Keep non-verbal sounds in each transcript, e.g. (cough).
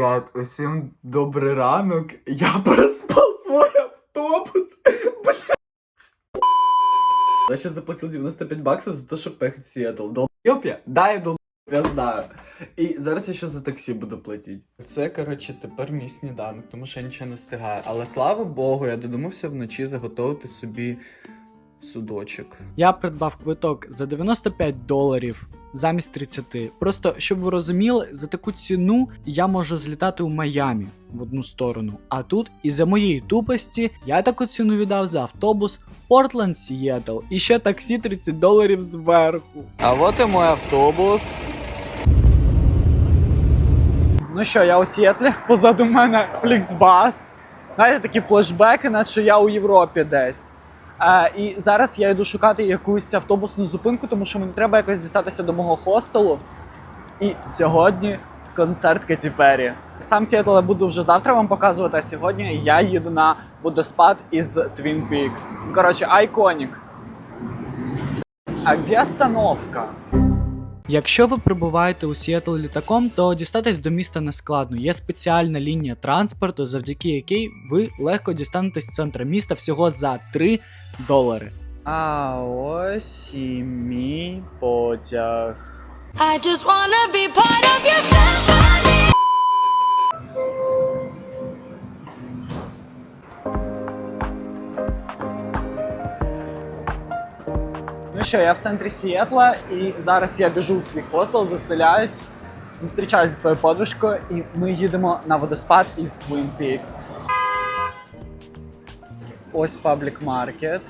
Ребят, усім добрий ранок. Я проспав свой автобус. Блядь. Я ще заплатив 95 баксів за те, щоб поїхати в Сіетл. Долбойоб я? Да, я знаю. І зараз я ще за таксі буду платити. Це, коротше, тепер мій сніданок, тому що я нічого не встигаю. Але слава Богу, я додумався вночі заготовити собі судочок. Я придбав квиток за 95 доларів замість 30. Просто щоб ви розуміли, за таку ціну я можу злітати у Майамі в одну сторону. А тут, із-за моєї тупості, я таку ціну віддав за автобус Портленд Сієтл і ще таксі 30 доларів зверху. А от і мій автобус. Ну що, я у Сіетлі, позаду мене Фліксбас. Знаєте, такі флешбеки, наче я у Європі десь. І зараз я йду шукати якусь автобусну зупинку, тому що мені треба якось дістатися до мого хостелу. І сьогодні концерт Кеті Перрі. Сам Сіетл буду вже завтра вам показувати, а сьогодні я їду на водоспад із Twin Peaks. Коротше, айконік. А де остановка? Якщо ви прибуваєте у Сіетл літаком, то дістатись до міста не складно. Є спеціальна лінія транспорту, завдяки якій ви легко дістанетесь з центра міста всього за 3 долари. А ось і мій потяг. I just wanna be part of your symphony. що, я в центрі Сіетла, і зараз я біжу у свій хостел, заселяюсь, зустрічаюся зі своєю подружкою, і ми їдемо на водоспад із Twin Peaks. Ось паблік маркет.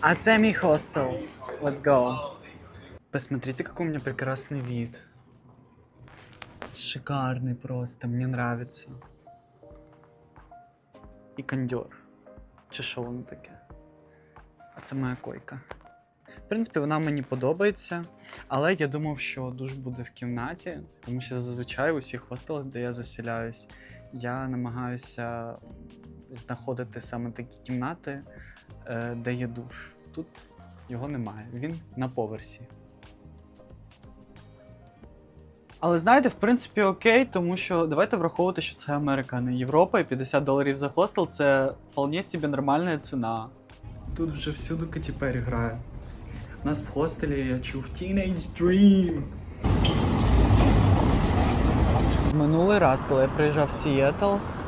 А це мій хостел. Let's go. Посмотрите, какой у меня прекрасный вид. Шикарный просто, мне нравится. І кондьор. Чи що воно таке? Це моя койка. В принципі, вона мені подобається, але я думав, що душ буде в кімнаті, тому що зазвичай у всіх хостелах, де я заселяюсь, я намагаюся знаходити саме такі кімнати, е, де є душ. Тут його немає, він на поверсі. Але знаєте, в принципі, окей, тому що давайте враховувати, що це Америка, а не Європа, і 50 доларів за хостел це вполне собі нормальна ціна. Тут вже всюди Перрі грає. У нас в хостелі я чув Teenage Dream. Минулий раз, коли я приїжджав в Сіетл,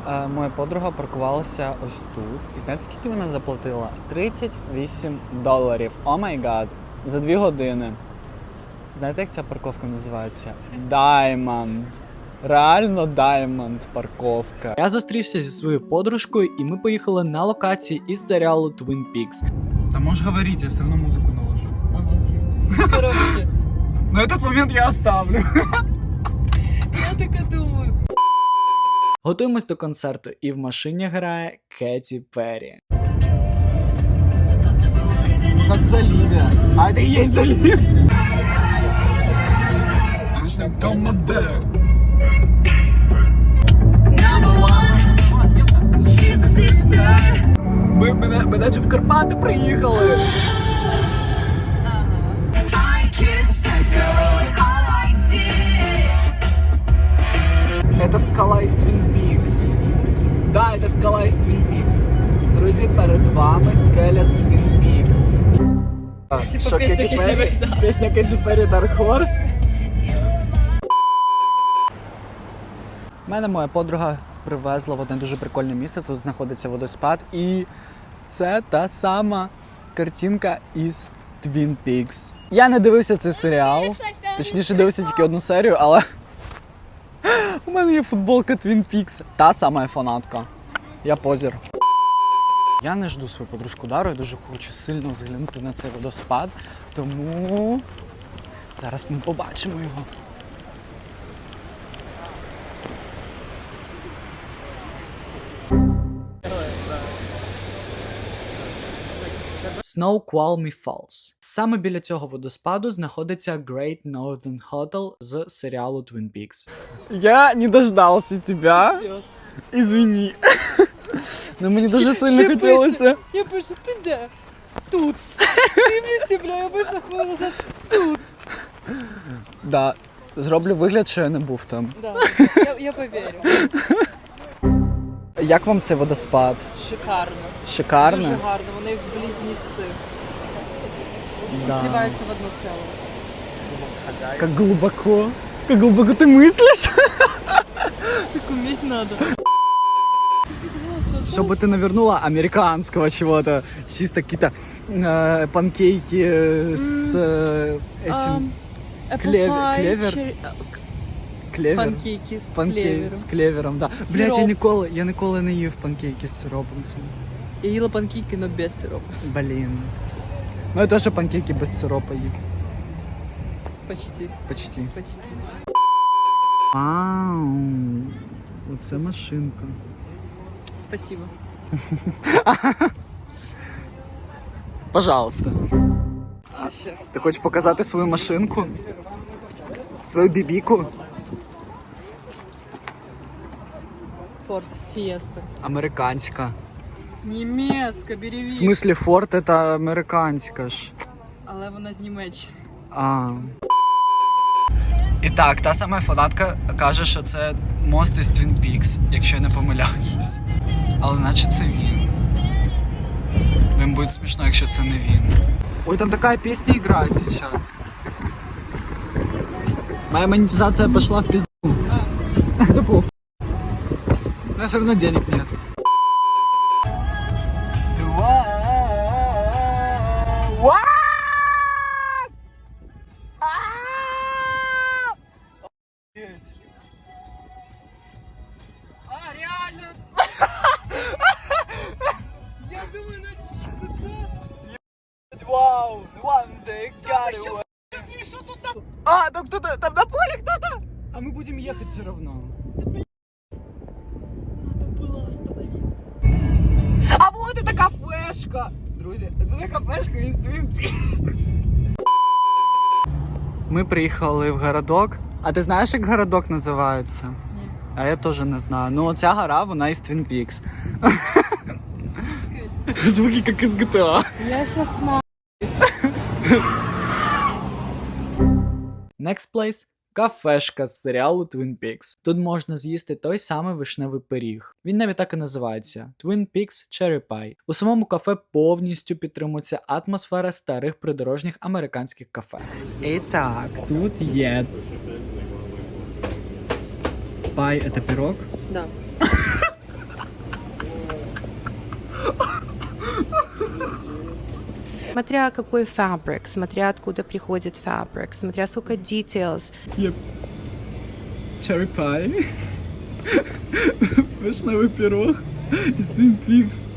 е, моя подруга паркувалася ось тут. І знаєте, скільки вона заплатила? 38 доларів. О май гад. За дві години. Знаєте, як ця парковка називається? Diamond. Реально Diamond парковка. Я зустрівся зі своєю подружкою, і ми поїхали на локації із серіалу Twin Peaks. Та можеш говорити, я все одно музику наложу. Короче, Но этот момент я оставлю. я так и думаю. Готуємось до концерту, і в машині грає Кеті Перрі. Как в заливе. А это и есть залив. Ми мене, ми наче в Карпати приїхали. Это скала из Twin Peaks. Да, это скала из Twin Peaks. Друзі, перед вами скеля з Twin Peaks. А, Типа що, Кеті Перрі? Пісня Кеті Перрі Dark Horse. У мене моя подруга привезла в одне дуже прикольне місце. Тут знаходиться водоспад. І це та сама картинка із Twin Peaks. Я не дивився цей серіал. Точніше, дивився тільки одну серію, але у мене є футболка Twin Peaks. Та сама фанатка. Я позір. Я не жду свою подружку Дару, я дуже хочу сильно зглянути на цей водоспад, тому зараз ми побачимо його. Snoqualmie Falls. Саме біля цього водоспаду знаходиться Great Northern Hotel з серіалу Twin Peaks. Я не дождався тебе. Извини. Ну мені дуже сильно Ще хотілося. Я пишу, ти де? Тут. Дивлюся, бля, я вийшла хвилину назад. Да. Зроблю вигляд, що я не був там. Да, я, я поверю. Як вам цей водоспад? Шикарно. Шикарно? Дуже гарно. Вони як близнеці. Да. Сливаються в одно ціле. Как глубоко. Как глубоко ты мыслишь? (laughs) Так уметь надо. Чтобы ты навернула американского чего-то. Чисто какие-то э, панкейки с э, этим клевер- клевер? клевер. Панкейки з Панке- клевером. з клевером, да. Сироп. Блять, я ніколи, я ніколи не їв панкейки з сиропом. цим. Я їла панкейки, але без сиропу. Блін. Ну я теж панкейки без сиропа їв. Почти. Почти. Почти. Вау. Оце машинка. Спасибо. (laughs) Пожалуйста. Що ще? Ти хочеш показати свою машинку? Свою бібіку? Форд Фієста. Американська. Німецька, бери В смислі, Форд це американська ж. Але вона з Німеччини. А. І так, та сама фанатка каже, що це мост із Twin Peaks, якщо я не помиляюсь. Але наче це він. Він буде смішно, якщо це не він. Ой, там така пісня грає зараз. Моя монетизация пошла в пизду. Да (laughs) похуй. У меня все равно денег нет. Вау, one day got away. Что тут там? А, там кто-то, там на поле кто-то. А мы будем ехать все равно. Надо было остановиться. А вот это кафешка. Друзі, це кафешка із Twin Peaks. Ми приїхали в городок. А ти знаєш, як городок називається? Ні. А я теж не знаю. Ну, оця гора, вона із Twin Peaks. Звуки як із GTA. Я сейчас на... Next place – кафешка з серіалу Twin Peaks. Тут можна з'їсти той самий вишневий пиріг. Він навіть так і називається Twin Peaks Cherry Pie. У самому кафе повністю підтримується атмосфера старих придорожніх американських кафе. І так, тут є. Пай це пирог. Да. (laughs) Смотря какой фабрик, смотря откуда приходит фабрик, смотря сколько details. Cherry Pie. (laughs) Вишневий пирог із Twin Peaks.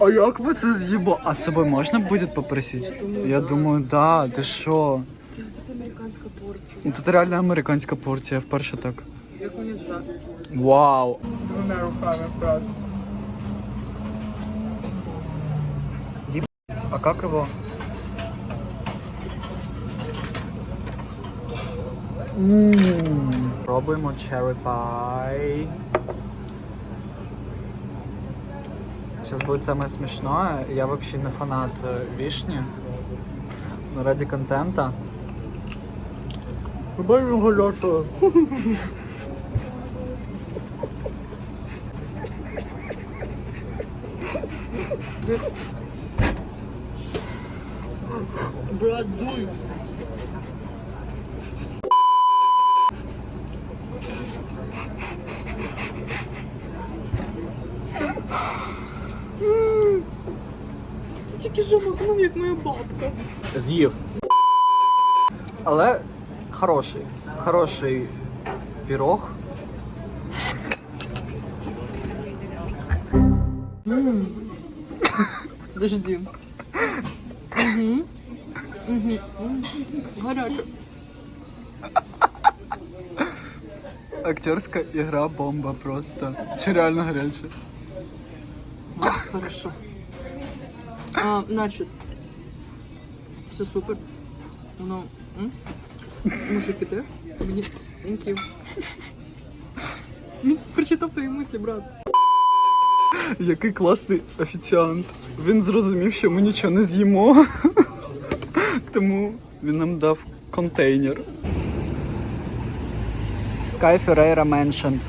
А як ви це з'їбо? А з собою можна буде попросити? Я думаю, да, ти що? Тут американська порція. Ну, Тут реально американська порція, вперше так. Як мені так? Вау! Двома руками, правда. А как его? Пробуємо cherry pie. Сейчас будет самое смешное. Я вообще не фанат э, вишни. Но ради контента. Блин, горячая. (laughs) Подожди. Угу. Угу. Гаряче. Актерська ігра бомба просто. Чи реально гаряче? Хорошо. А, значит, все супер. Ну, м? мужики, да? Мені thank you. Він прочитав твої мислі, брат. Який класний офіціант. Він зрозумів, що ми нічого не з'їмо. (laughs) тому він нам дав контейнер. Sky Ferreira mentioned.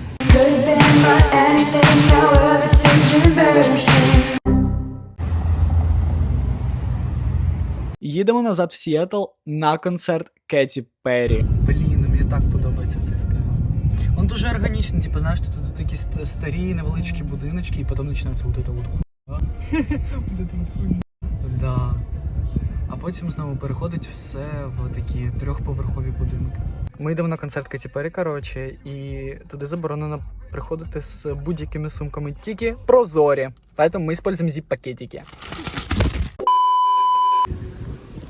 Їдемо назад в Сіетл на концерт Кеті Перрі. Блін, мені так подобається цей скай. Він дуже органічний, типу, знаєш, тут, тут такі ст- старі невеличкі будиночки, і потім починається вот это вот хуйня. Вот это вот хуйня. Да. А потім знову переходить все в такі трьохповерхові будинки. Ми йдемо на концерт Кеті Перрі, коротше, і туди заборонено приходити з будь-якими сумками, тільки прозорі. Поэтому ми используем зіп-пакетики.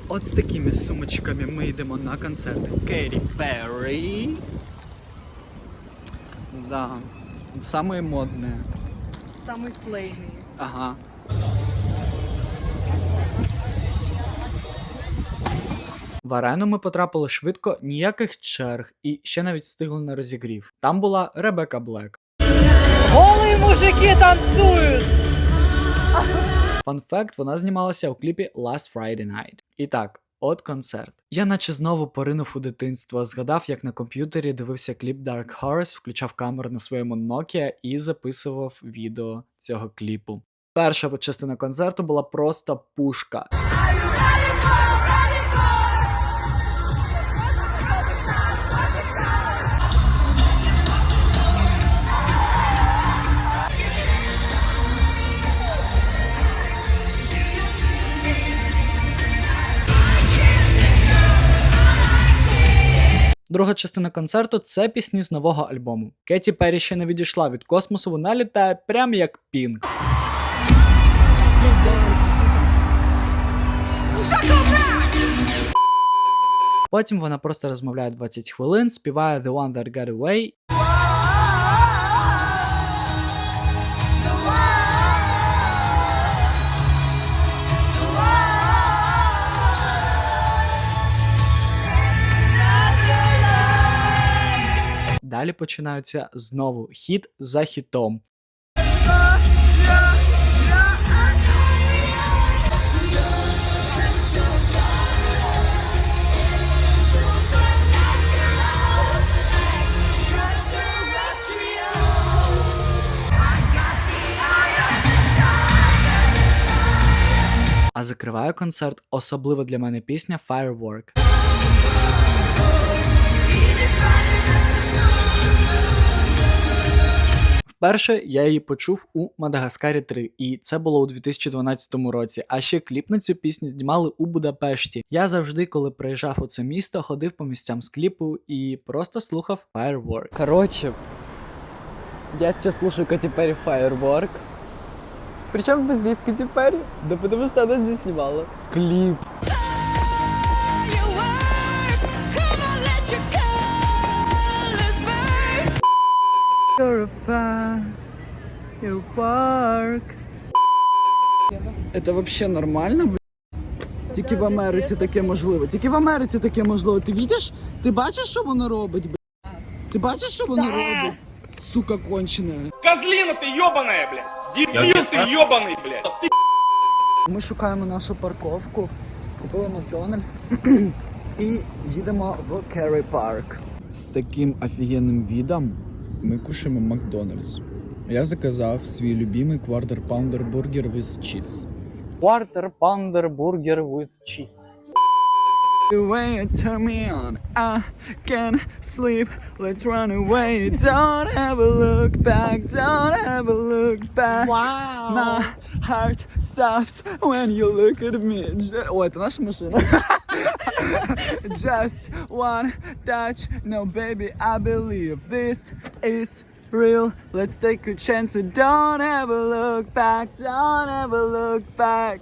От з такими сумочками ми йдемо на концерт Кеті Перрі. Да. Самые модные. Самый слейний. Ага. В арену ми потрапили швидко, ніяких черг, і ще навіть встигли на розігрів. Там була Ребека Блек. Голые мужики танцуют! Фан факт, вона знімалася у кліпі Last Friday Night. І так, от концерт. Я наче знову поринув у дитинство, згадав, як на комп'ютері дивився кліп Dark Horse, включав камеру на своєму Nokia і записував відео цього кліпу. Перша частина концерту була просто пушка. Друга частина концерту це пісні з нового альбому. Кеті Перрі ще не відійшла від космосу, вона літає прям як пінг. Потім вона просто розмовляє 20 хвилин, співає The One That Got Away. Далі починаються знову хіт за хітом. А закриває концерт особливо для мене пісня Firework. Вперше я її почув у Мадагаскарі 3, і це було у 2012 році. А ще кліп на цю пісню знімали у Будапешті. Я завжди, коли приїжджав у це місто, ходив по місцям з кліпу і просто слухав Firework. Коротше, я сейчас слушаю Кати Перри Firework. Причем бы здесь Кати Перри? Да потому что она здесь снимала. Клип. Это вообще нормально, бля? Тільки в Америці таке можливо. Тільки в Америці таке можливо. Ти бачиш? Ти бачиш, що воно робить, бля? Ти бачиш, що воно робить? Сука кончена. Козлина ты ебаная, блядь! Дебил ты ебаный, блядь! Ты Ми шукаємо нашу парковку, купили Макдональдс (clears throat) і їдемо в Керрі Парк. З таким офігенним відом ми кушаємо Макдональдс. Я заказав свій любимий Quarter Pounder бургер with cheese. Quarter Pounder burger with cheese. The way you turn me on, I can't sleep. Let's run away. Don't ever look back. Don't ever look back. Вау! My heart stops when you look at me. Ju- О, это наша машина. (laughs) Just one touch. No, baby, I believe this is real. Let's take a chance. and don't ever look back. Don't ever look back.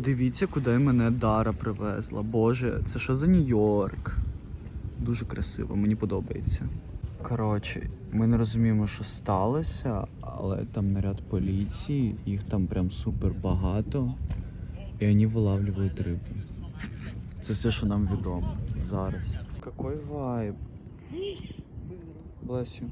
Подивіться, куди мене Дара привезла. Боже, це що за Нью-Йорк? Дуже красиво, мені подобається. Коротше, ми не розуміємо, що сталося, але там наряд поліції, їх там прям супер багато. і вони вилавлюють рибу. Це все, що нам відомо зараз. Какой вайб. Bless you.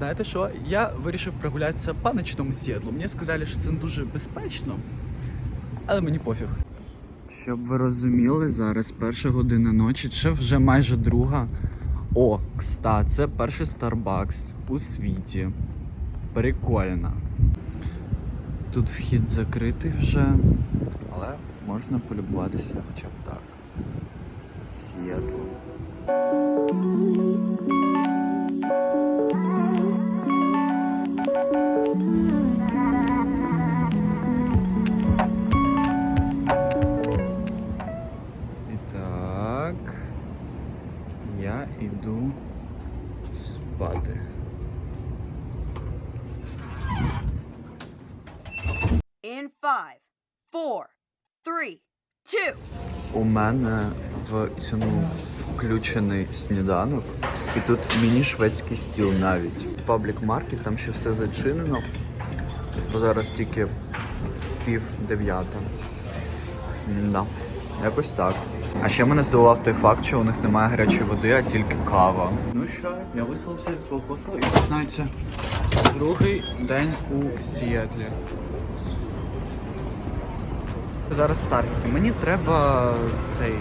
Знаєте що? Я вирішив прогулятися по ночному Сіетлу. Мені сказали, що це не дуже безпечно, але мені пофіг. Щоб ви розуміли, зараз перша година ночі, чи вже майже друга. О, кста, це перший Starbucks у світі. Прикольно. Тут вхід закритий вже, але можна полюбуватися хоча б так. Сіетлом. Я іду спати. In five, four, three, two. У мене в цьому включений сніданок, і тут міні-шведський стіл навіть. Паблік маркет, там ще все зачинено. Бо зараз тільки пів дев'ята. Да. Якось так. А ще мене здивував той факт, що у них немає гарячої води, а тільки кава. Ну що, я виселився зі свого хостелу і починається другий день у Сіетлі. Зараз в Таргеті. Мені треба цей.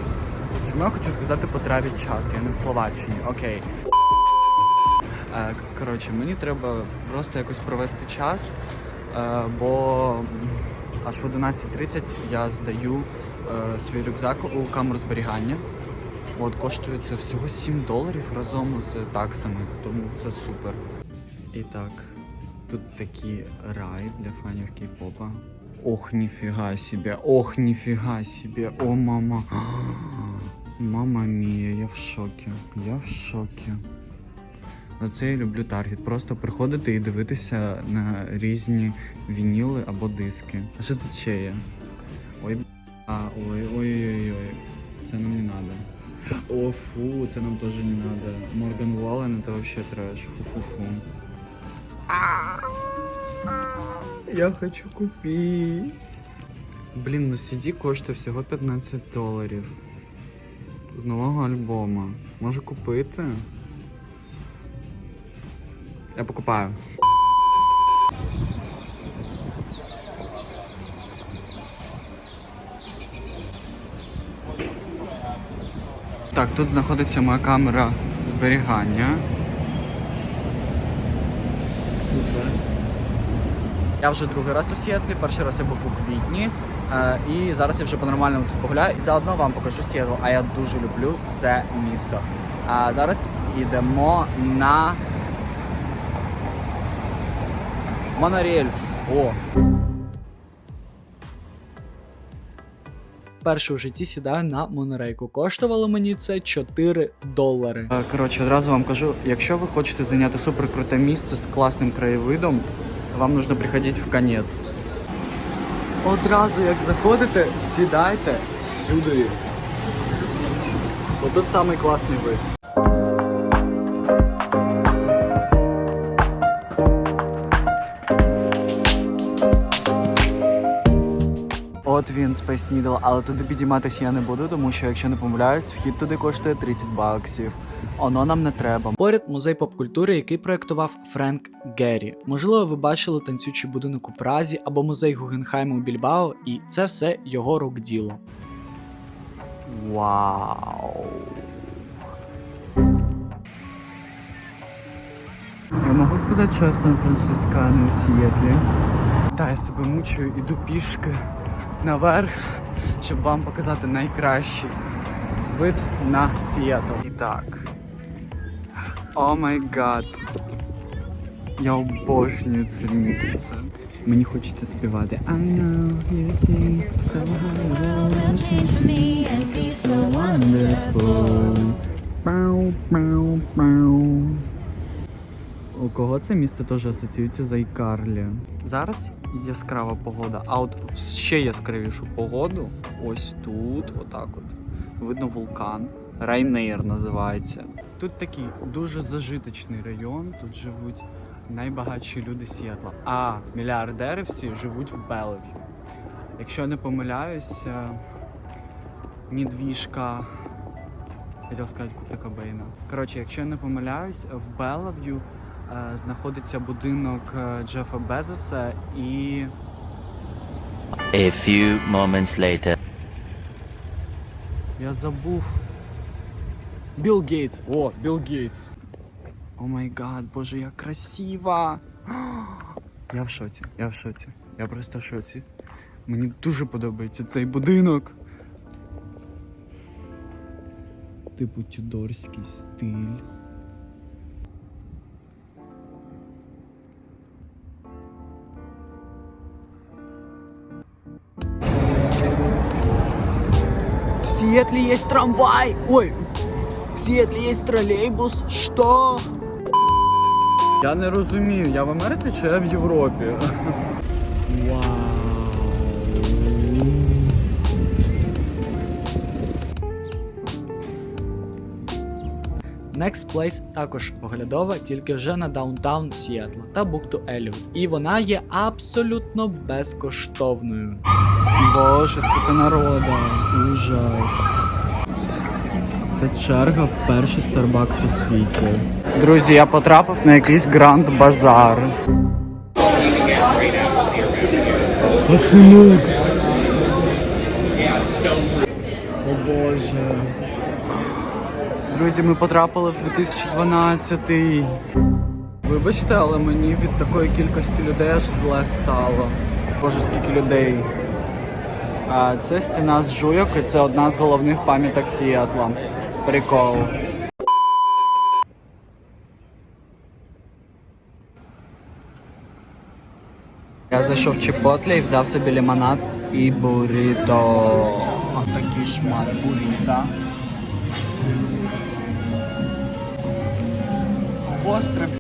Чому я хочу сказати потравіть час, я не в Словаччині, окей. Е, коротше, мені треба просто якось провести час, е, бо аж в 11.30 я здаю е, свій рюкзак у камеру зберігання. От коштує це всього 7 доларів разом з таксами, тому це супер. І так, тут такий рай для фанів кей-попа. Ох, нифига себе, ох, нифига себе, о, мама. (gasps) Мама мія, я в шокі, я в шокі. За це я люблю Таргет. Просто приходити і дивитися на різні вініли або диски. А що тут ще є? Ой, а, ой, ой-ой-ой. Це нам не надо. О, фу, це нам теж не надо. Морган Уоллен, это вообще трэш. Фу-фу-фу. Я хочу купить. Блін, ну CD коштує всього 15 доларів. З нового альбома. Можу купити? Я покупаю. Так, тут знаходиться моя камера зберігання. Супер. Я вже другий раз у Сіетлі, перший раз я був у квітні. Е, і зараз я вже по-нормальному тут погуляю. І заодно вам покажу Сіетл, а я дуже люблю це місто. А зараз йдемо на Монорельс. О. Перше у житті сідаю на монорейку. Коштувало мені це 4 долари. Коротше, одразу вам кажу, якщо ви хочете зайняти суперкруте місце з класним краєвидом, вам нужно приходити в конець. Одразу як заходите, сідайте сюди. Отут самий класний вид. От він Space Needle, але туди підійматися я не буду, тому що, якщо не помиляюсь, вхід туди коштує 30 баксів. Оно нам не треба. Поряд музей поп-культури, який проєктував Френк Геррі. Можливо, ви бачили танцючий будинок у Празі або музей Гугенхайму у Більбао, і це все його рук діло. Вау. Я можу сказати, що я в Сан-Франциско, а не у Сієтлі. Та я себе мучую, іду пішки наверх, щоб вам показати найкращий вид на Сіетл. І так. О май гад. Я обожнюю це місце. Мені хочеться співати I know you sing so wonderful. Пау, пау, пау. У кого це місце теж асоціюється з Айкарлі? Зараз яскрава погода, а от в ще яскравішу погоду, ось тут, отак от, видно вулкан. Райнейр називається. Тут такий дуже зажиточний район. Тут живуть найбагатші люди Сіетла. А мільярдери всі живуть в Белев'ю. Якщо я не помиляюся, недвіжка. Хотів сказати Курта Кобейна. Коротше, якщо я не помиляюсь, в Белев'ю е, знаходиться будинок е, Джефа Безоса і A few moments later. Я забув. Білл Гейтс. О, Білл Гейтс. О май гад, боже, як красиво. (gasps) Я в шоці, я в шоці. Я просто в шоці. Мені дуже подобається цей будинок. Типу тюдорський стиль. Сиэтле есть трамвай! Ой, в Сиэтле есть тролейбус. Что? Я не розумію, я в Америці чи я в Європі? Вау. Next Place також оглядова, тільки вже на даунтаун Сіетла та бухту Еліот. І вона є абсолютно безкоштовною. Боже, скільки народу. Ужас. Це черга в перший Starbucks у світі. Друзі, я потрапив на якийсь гранд базар. Охолок. О боже. Друзі, ми потрапили в 2012. Вибачте, але мені від такої кількості людей аж зле стало. Боже, скільки людей. Це стіна з жуйок, і це одна з головних пам'яток Сіетла. Прикол. Я зайшов в Чіпотлі і взяв собі лимонад і буррито. Отакий шмат буррито. Гостре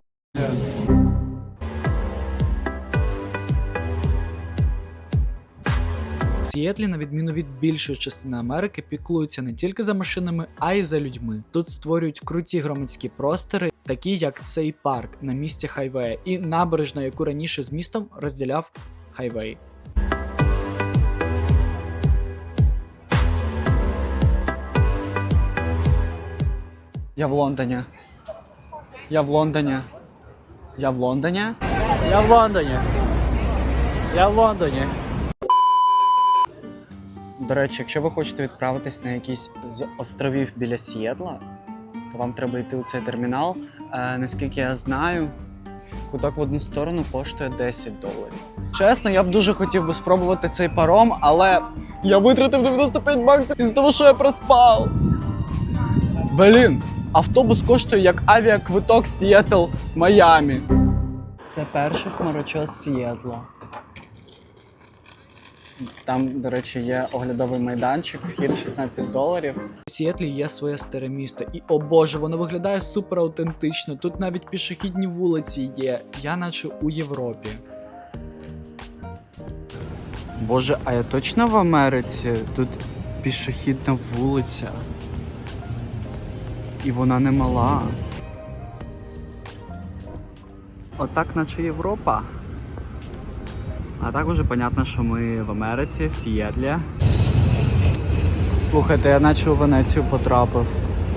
Сіетлі, на відміну від більшої частини Америки, піклуються не тільки за машинами, а й за людьми. Тут створюють круті громадські простори, такі як цей парк на місці хайвея, і набережна, яку раніше з містом розділяв хайвей. Я в Лондоні. Я в Лондоні. Я в Лондоні. Я в Лондоні. Я в Лондоні. До речі, якщо ви хочете відправитись на якийсь з островів біля Сіетла, то вам треба йти у цей термінал. Е, наскільки я знаю, куток в одну сторону коштує 10 доларів. Чесно, я б дуже хотів би спробувати цей паром, але я витратив 95 баксів із того, що я проспав. Блін, автобус коштує як авіаквиток Сіетл Майамі. Це перший хмарочос Сіетла. Там, до речі, є оглядовий майданчик, вхід 16 доларів. У Сіетлі є своє старе місто, і о боже, воно виглядає супер аутентично. Тут навіть пішохідні вулиці є. Я наче у Європі. Боже, а я точно в Америці? Тут пішохідна вулиця. І вона не мала. Отак, наче Європа. А також уже понятно, що ми в Америці, в Сіетлі. Слухайте, я наче у Венецію потрапив.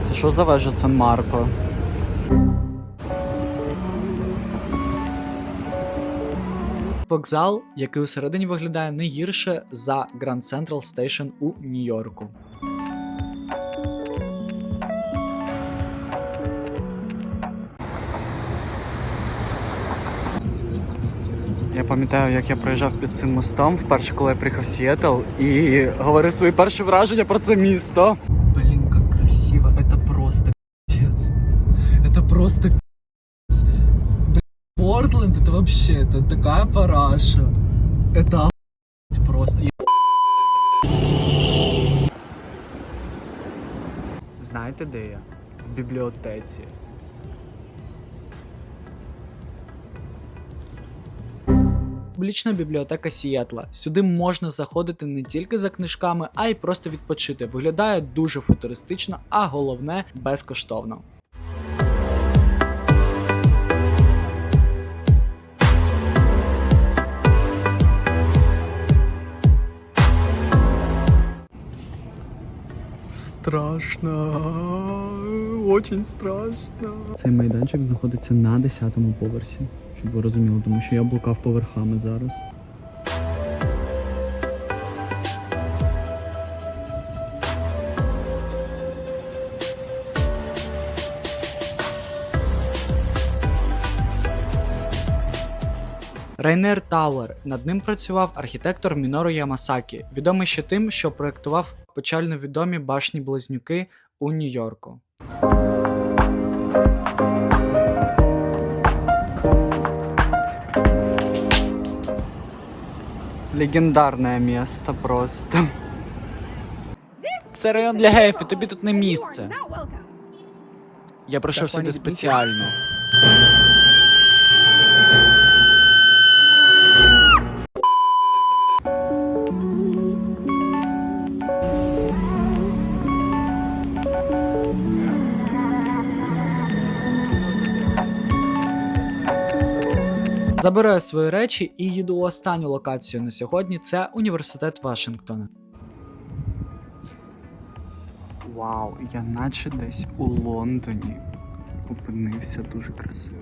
Це що за вежа Сан-Марко? Вокзал, який усередині виглядає не гірше за Grand Central Station у Нью-Йорку. Я пам'ятаю, як я проїжджав під цим мостом вперше, коли я приїхав в Сіетл і говорив свої перші враження про це місто. Блін, як красиво, це просто піздець. Це просто піздець. Портленд, це вообще, це така параша. Це просто. Знаєте, де я? В бібліотеці. Публічна бібліотека Сієтла. Сюди можна заходити не тільки за книжками, а й просто відпочити. Виглядає дуже футуристично, а головне безкоштовно. Страшно, очень страшно. Цей майданчик знаходиться на 10-му поверсі, щоб ви розуміли, тому що я блукав поверхами зараз. Рейнер Тауер. Над ним працював архітектор Мінору Ямасакі, відомий ще тим, що проєктував печально відомі башні близнюки у Нью-Йорку. Легендарне місто просто. Це район для геїв, і тобі тут не місце. Я прийшов сюди спеціально. Забираю свої речі і їду у останню локацію на сьогодні. Це університет Вашингтона. Вау, я наче десь у Лондоні опинився дуже красиво.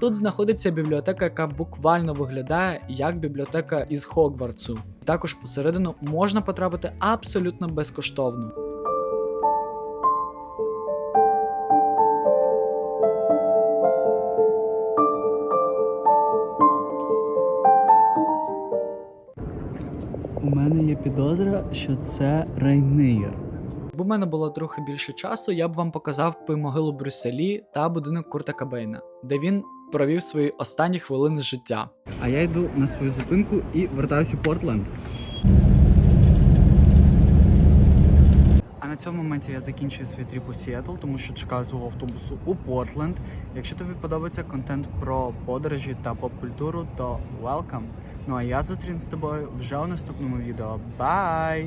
Тут знаходиться бібліотека, яка буквально виглядає як бібліотека із Хогвартсу. Також усередину можна потрапити абсолютно безкоштовно. Що це Рейнир. Якби в мене було трохи більше часу, я б вам показав би могилу Брюсселі та будинок Курта Кабейна, де він провів свої останні хвилини життя. А я йду на свою зупинку і вертаюся у Портленд. А на цьому моменті я закінчую свій тріп у Сіетл, тому що чекаю свого автобусу у Портленд. Якщо тобі подобається контент про подорожі та поп-культуру, то welcome. Ну а я зустрінусь з тобою вже у наступному відео. Бай!